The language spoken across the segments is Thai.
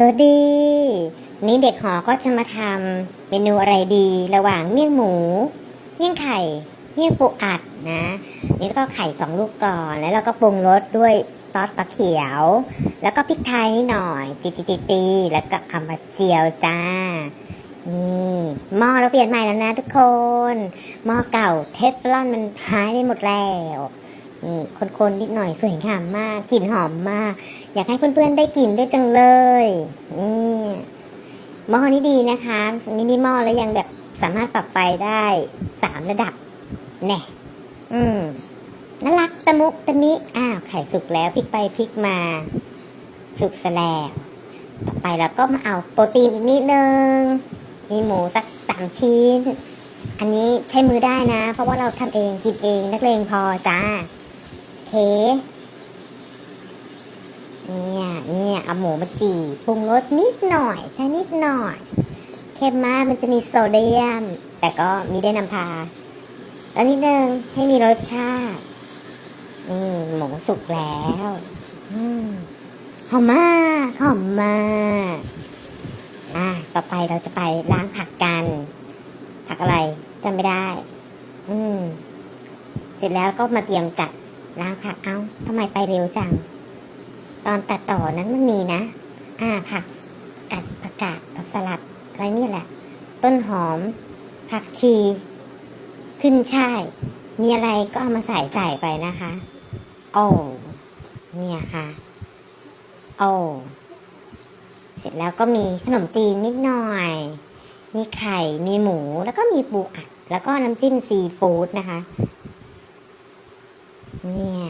สวัสดี นี้เด็กหอก็จะมาทำเมนูอะไรดี ระหว่างเมี่ยงหมู เมี่ยงไข่ เมี่ยงปูอัดนะ นี่ก็ไข่สองลูกก่อน แล้วเราก็ปรุงรสด้วยซอสปลาเขียว แล้วก็พริกไทยนิดหน่อยตีตีตีตีแล้วก็เอามาเจียวจ้า นี่หม้อเราเปลี่ยนใหม่แล้วนะทุกคน หม้อเก่าเทฟลอนมันหายไปหมดแล้ว นี่คนๆนิดหน่อยสวยงามมากกลิ่นหอมมาก อยากให้เพื่อนๆได้กลิ่นด้วยจังเลยนี่หม้อนี้ดีนะคะมินิมอลแล้วยังแบบสามารถปรับไฟได้สามระดับแน่อืมน่ารักตะมุตะมิอ้าวไข่สุกแล้วพลิกไปพลิกมา สุกซะแล้วต่อไปเราก็มาเอาโปรตีนอีกนิดนึงมีหมูสักสามชิ้น อันนี้ใช้มือได้นะ เพราะว่าเราทำเองกินเองนักเลงพอจ้า เค เนี่ย เนี่ย เอาหมูมาจี่ปรุงรสนิดหน่อยแค่นิดหน่อย เค็มมากมันจะมีโซเดียม แต่ก็มีได้นำพาแล้วนิดนึงให้มีรสชาติ นี่ หมูสุกแล้วหอมมากหอมมากอะต่อไปเราจะไปล้างผักกัน ผักอะไรจำไม่ได้ อืม เสร็จแล้วก็มาเตรียมจัด ล้างผักเอ้าทำไมไปเร็วจัง ตอนตัดต่อนั้นมันมีนะ อ่าผักกัดผักกาดผักสลัดอะไรนี่แหละ ต้นหอม ผักชี ขึ้นช่าย มีอะไรก็เอามาใส่ใส่ไปนะคะ โอ้ เนี่ยค่ะ โอ้เสร็จแล้วก็มีขนมจีนนิดหน่อย มีไข่ มีหมู แล้วก็มีปูอัด แล้วก็น้ำจิ้มซีฟู้ดนะคะ เนี่ย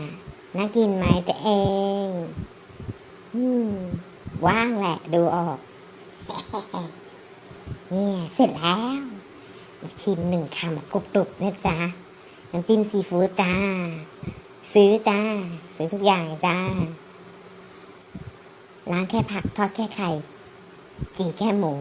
น่ากินไหมตัวเองอืมว่างแหละดูออก เนี่ย เสร็จแล้วมาชิมหนึ่งคำกรุบกรุบนะจ๊ะน้ำจิ้มซีฟู้ดจ้า ซื้อจ้า ซื้อทุกอย่างจ้าล้างแค่ผักทอดแค่ไข่ จีแค่หมู